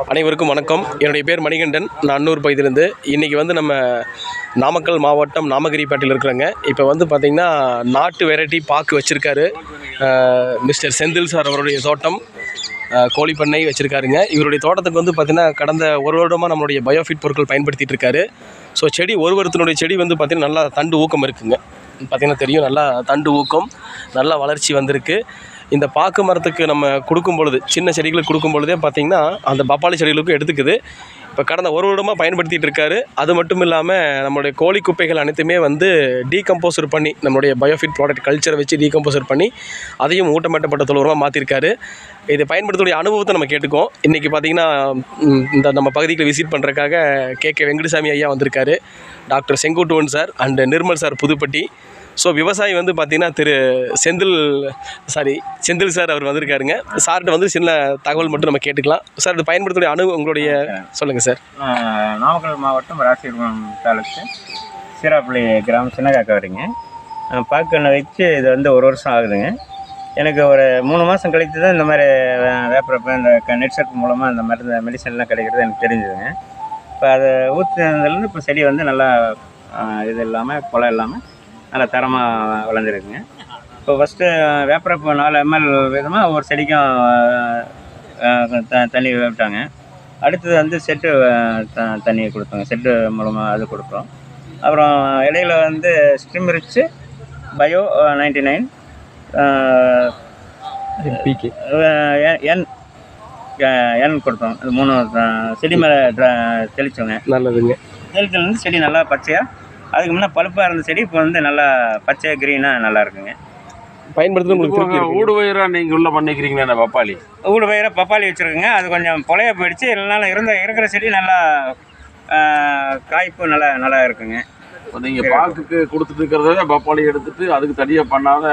அனைவருக்கும் வணக்கம். என்னுடைய பேர் மணிகண்டன். நான் அன்னூர் பகுதியிலேருந்து. இன்றைக்கி வந்து நம்ம நாமக்கல் மாவட்டம் நாமகிரிப்பேட்டையில் இருக்கிறோங்க. இப்போ வந்து பார்த்திங்கன்னா நாட்டு வெரைட்டி பாக்கு வச்சுருக்காரு மிஸ்டர் செந்தில் சார் அவருடைய தோட்டம் கோழி கோழிப்பண்ணை வச்சுருக்காருங்க. இவருடைய தோட்டத்துக்கு வந்து பார்த்திங்கன்னா கடந்த ஒரு வருடமாக நம்மளுடைய பயோஃபிட் பொருட்கள் பயன்படுத்திகிட்டு இருக்காரு. ஸோ செடி ஒரு வருத்தினுடைய செடி வந்து பார்த்திங்கன்னா நல்லா தண்டு ஊக்கம் இருக்குங்க. பார்த்திங்கன்னா தெரியும் நல்லா தண்டு ஊக்கம் நல்லா வளர்ச்சி வந்திருக்கு. இந்த பாக்கு மரத்துக்கு நம்ம கொடுக்கும் பொழுது சின்ன செடிகளுக்கு கொடுக்கும் பொழுதே பார்த்திங்கன்னா அந்த பப்பாளி செடிகளுக்கும் எடுத்துக்குது. இப்போ கடந்த ஒரு வருடமாக பயன்படுத்திகிட்டு இருக்காரு. அது மட்டும் இல்லாமல் நம்மளுடைய கோழி குப்பைகள் அனைத்துமே வந்து டீகம்போசர் பண்ணி நம்மளுடைய பயோஃபிட் ப்ராடக்ட் கல்ச்சரை வச்சு டீகம்போசர் பண்ணி அதையும் ஊட்டமேட்டப்பட்ட தொழுவமாக மாற்றிருக்காரு இதை பயன்படுத்தக்கூடிய அனுபவத்தை நம்ம கேட்டுக்கோம் இன்றைக்கி பார்த்திங்கன்னா இந்த நம்ம பகுதிக்கு விசிட் பண்ணுறதுக்காக கே கே வெங்கடசாமி ஐயா வந்திருக்காரு. Doctor Senguttuvan sir and Nirmal sir Pudupatti. So விவசாயி வந்து பார்த்திங்கன்னா திரு செந்தில் சாரி செந்தில் சார் அவர் வந்திருக்காருங்க. சார்கிட்ட வந்து சின்ன தகவல் மட்டும் நம்ம கேட்டுக்கலாம். சார் இது பயன்படுத்தக்கூடிய அனு உங்களுடைய சொல்லுங்கள் சார். நாமக்கல் மாவட்டம் ராசிபுரம் தாலுக்கு சீராப்பள்ளி கிராமம் சின்னகாக்கா வரீங்க. பாக்கண்ணை வச்சு இது வந்து ஒரு வருஷம் ஆகுதுங்க. எனக்கு ஒரு மூணு மாதம் கழித்து தான் இந்த மாதிரி வேப்பரப்பு இந்த க நெட் செட் மூலமாக இந்த மருந்து மெடிசன்லாம் கிடைக்கிறது எனக்கு தெரிஞ்சுதுங்க. இப்போ அதை ஊற்றுனதுலேருந்து இப்போ செடி வந்து நல்லா இது இல்லாமல் குலை இல்லாமல் நல்லா தரமாக வளர்ந்துருக்குங்க. இப்போ ஃபஸ்ட்டு வேப்பரப்பு நாலு எம்எல் விதமாக ஒவ்வொரு செடிக்கும் த தண்ணி விட்டாங்க. அடுத்தது வந்து செட்டு த- தண்ணி கொடுத்தோங்க. செட்டு மூலமாக அது கொடுத்தோம் அப்புறம் இடையில வந்து stream rich bio ninety nine என் என் கொடுத்தோம். இது மூணு செடி மேலே தெளிச்சோங்க. நல்லதுங்க. தெளிச்சல் வந்து செடி நல்லா பச்சையாக அதுக்கு முன்னே பழுப்பாக இருந்த செடி இப்போ வந்து நல்லா பச்சை க்ரீனாக நல்லா இருக்குங்க. பயன்படுத்துறது உங்களுக்கு திருப்தி ஊடு வயிறா நீங்க உள்ள பண்ணிக்கிறீங்களா இந்த பப்பாளி? ஊடு பயிர பப்பாளி வச்சுருக்குங்க. அது கொஞ்சம் புலைய போயிடுச்சு. இல்லைனாலும் இருந்த இருக்கிற செடி நல்லா காய்ப்பு நல்லா நல்லா இருக்குங்க. இப்ப நீங்க பாக்குக்கு கொடுத்துட்டு இருக்கிறத பப்பாளி எடுத்துட்டு அதுக்கு தனியா பண்ணாத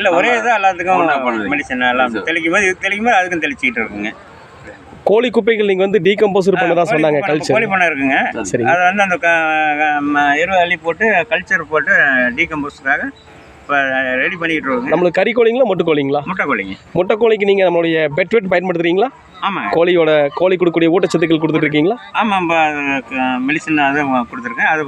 இல்லை ஒரே இதாக எல்லாத்துக்கும். மெடிசன் எல்லாம். தெளிக்கும் போது இது தெளிக்கும் போது அதுக்கும் தெளிச்சிக்கிட்டு இருக்குங்க. கோழி குப்பைகள் நீங்கள் வந்து டீகம்போசர் பண்ணதா கோழி சொன்னாங்க கல்ச்சர் கோழி பண்ணை இருக்குங்க. சரிங்க அதை வந்து அந்த எருவு அள்ளி போட்டு கல்ச்சர் போட்டு டீகம்போஸ்டுக்காக இப்போ ரெடி பண்ணிக்கிட்டு இருக்கோங்க. நம்மளுக்கு கறி கோழிங்களா மொட்டு கோழிங்களா? முட்டை கோழிங்க. முட்டை கோழிக்கு நீங்கள் நம்மளுடைய பெட் வெட் பயன்படுத்துறீங்களா? ஆமாங்க. கோழியோட கோழி கொடுக்கக்கூடிய ஊட்டச்சத்துக்கள் கொடுத்துட்டு இருக்கீங்களா ஆமாம் மெடிசன் அது கொடுத்துருக்கேன். அது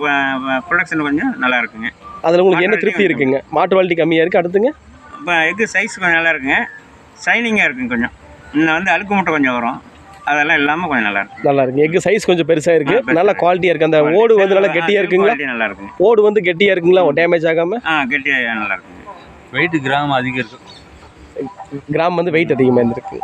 ப்ரொடக்ஷன் கொஞ்சம் நல்லா இருக்குங்க. அதில் உங்களுக்கு என்ன திருப்தி இருக்குங்க? மாட்டு வால்ட்டி கம்மியாக இருக்குது அடுத்துங்க? இப்போ எக்கு சைஸ் கொஞ்சம் நல்லா இருக்குங்க. ஷைனிங்காக இருக்குங்க கொஞ்சம். இன்னும் வந்து அழுக்கு முட்டை கொஞ்சம் வரும். அதெல்லாம் இல்லாமல் கொஞ்சம் நல்லா இருக்கு நல்லா இருக்கு எக்கு சைஸ் கொஞ்சம் பெருசாக இருக்கு. நல்ல இருக்கு. குவாலிட்டியாக இருக்குது அந்த ஓடு வந்து நல்லா கெட்டியாக இருக்குங்களா? நல்லா இருக்குங்க ஓடு வந்து கெட்டியாக இருக்குங்களா? டேமேஜ் ஆகாமல் ஆ கெட்டியாக நல்லா இருக்குங்க வெயிட் கிராம் அதிகம் இருக்கும் கிராம் வந்து வெயிட் அதிகமாக இருந்திருக்கு.